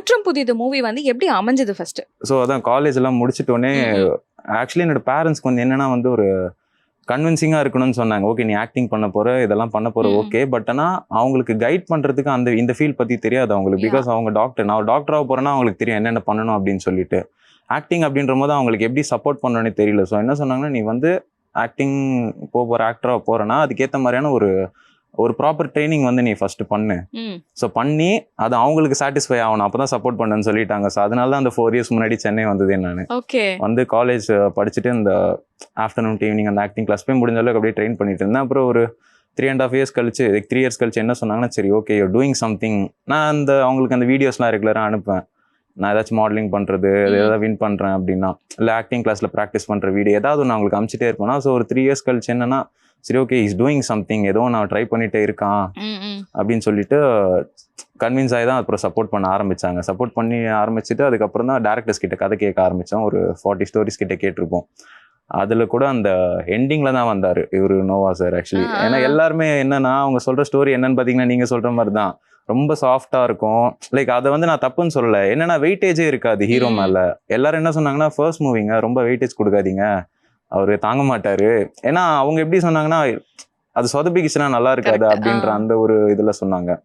குற்றம் புதிது மூவி வந்து எப்படி அமைஞ்சது ஃபர்ஸ்ட் ஸோ அதான் காலேஜ் எல்லாம் முடிச்சிட்டோன்னே ஆக்சுவலி என்னோட பேரண்ட்ஸ்க்கு வந்து என்னன்னா வந்து ஒரு கன்வின்சிங்காக இருக்கணும்னு சொன்னாங்க. ஓகே நீ ஆக்டிங் பண்ண போற இதெல்லாம் பண்ண போற. ஓகே பட் ஆனால் அவங்களுக்கு கைட் பண்றதுக்கு அந்த இந்த ஃபீல்ட் பத்தி தெரியாது அவங்களுக்கு. பிகாஸ் அவங்க டாக்டர் நான் டாக்டராக போறேன்னா அவங்களுக்கு தெரியும் என்னென்ன பண்ணணும் அப்படின்னு சொல்லிட்டு. ஆக்டிங் அப்படின்ற போது அவங்களுக்கு எப்படி சப்போர்ட் பண்ணணும்னு தெரியல. ஸோ என்ன சொன்னாங்கன்னா நீ வந்து ஆக்டிங் போக போற ஆக்டராக போறேன்னா அதுக்கேற்ற மாதிரியான ஒரு ஒரு ப்ராப்பர் ட்ரைனிங் வந்து நீ ஃபர்ஸ்ட் பண்ணு. ஸோ பண்ணி அது அவங்களுக்கு சாட்டிஸ்ஃபை ஆகணும். அப்போ தான் சப்போர்ட் பண்ணுன்னு சொல்லிட்டாங்க. ஸோ அதனால தான் அந்த ஃபோர் இயர்ஸ் முன்னாடி சென்னை வந்ததே நான் ஓகே. வந்து காலேஜ் படிச்சுட்டு இந்த ஆஃப்டர்நூன் ஈவினிங் அந்த ஆக்டிங் கிளாஸ் போய் முடிஞ்ச அளவுக்கு அப்படியே ட்ரெயின் பண்ணிட்டு இருந்தேன். அப்புறம் ஒரு த்ரீ அண்ட் ஆஃப் இயர்ஸ் கழிச்சு த்ரீ இயர்ஸ் கழிச்சு என்ன சொன்னாங்கன்னா சரி ஓகே யூ டூயிங் சம்திங் நான் அந்த அவங்களுக்கு அந்த வீடியோஸ்லாம் ரெகுலராக அனுப்புவேன். நான் ஏதாச்சும் மாடலிங் பண்ணுறது. ஏதாவது வின் பண்ணுறேன் அப்படின்னா இல்லை ஆக்டிங் கிளாஸில் ப்ராக்டிஸ் பண்ணுற வீடியோ ஏதாவது ஒன்று அவங்களுக்கு அனுப்பிச்சிட்டே இருப்பேனா? ஸோ ஒரு த்ரீ இயர்ஸ் கழிச்சு என்னன்னா சரி ஓகே இஸ் டூயிங் சம்திங் ஏதோ நான் ட்ரை பண்ணிட்டே இருக்கான். அப்படின்னு சொல்லிட்டு கன்வின்ஸ் ஆகி தான் அப்புறம் சப்போர்ட் பண்ண ஆரம்பிச்சாங்க. சப்போர்ட் பண்ணி ஆரம்பிச்சுட்டு அதுக்கப்புறம் தான் டேரக்டர்ஸ் கிட்ட கதை கேட்க ஆரம்பித்தோம் ஒரு ஃபார்ட்டி ஸ்டோரிஸ் கிட்ட கேட்டிருப்போம். அதில் கூட அந்த எண்டிங்கில் தான் வந்தார் இவர் நோவா சார் ஆக்சுவலி. ஏன்னா எல்லாருமே என்னன்னா அவங்க சொல்கிற ஸ்டோரி என்னன்னு பார்த்தீங்கன்னா நீங்கள் சொல்கிற மாதிரி தான். ரொம்ப சாஃப்டாக இருக்கும். லைக் அதை வந்து நான் தப்புன்னு சொல்லலை. என்னன்னா வெயிட்டேஜே இருக்காது ஹீரோ. மேலே. எல்லாரும் என்ன சொன்னாங்கன்னா ஃபர்ஸ்ட் மூவிங்க ரொம்ப வெயிட்டேஜ் கொடுக்காதீங்க. அவர் தாங்க மாட்டாரு ஏன்னா அவங்க எப்படி சொன்னாங்கன்னா அது சொதப்பிக்கிச்சுன்னா நல்லா இருக்காது. அப்படின்ற. அந்த ஒரு இதில் சொன்னாங்க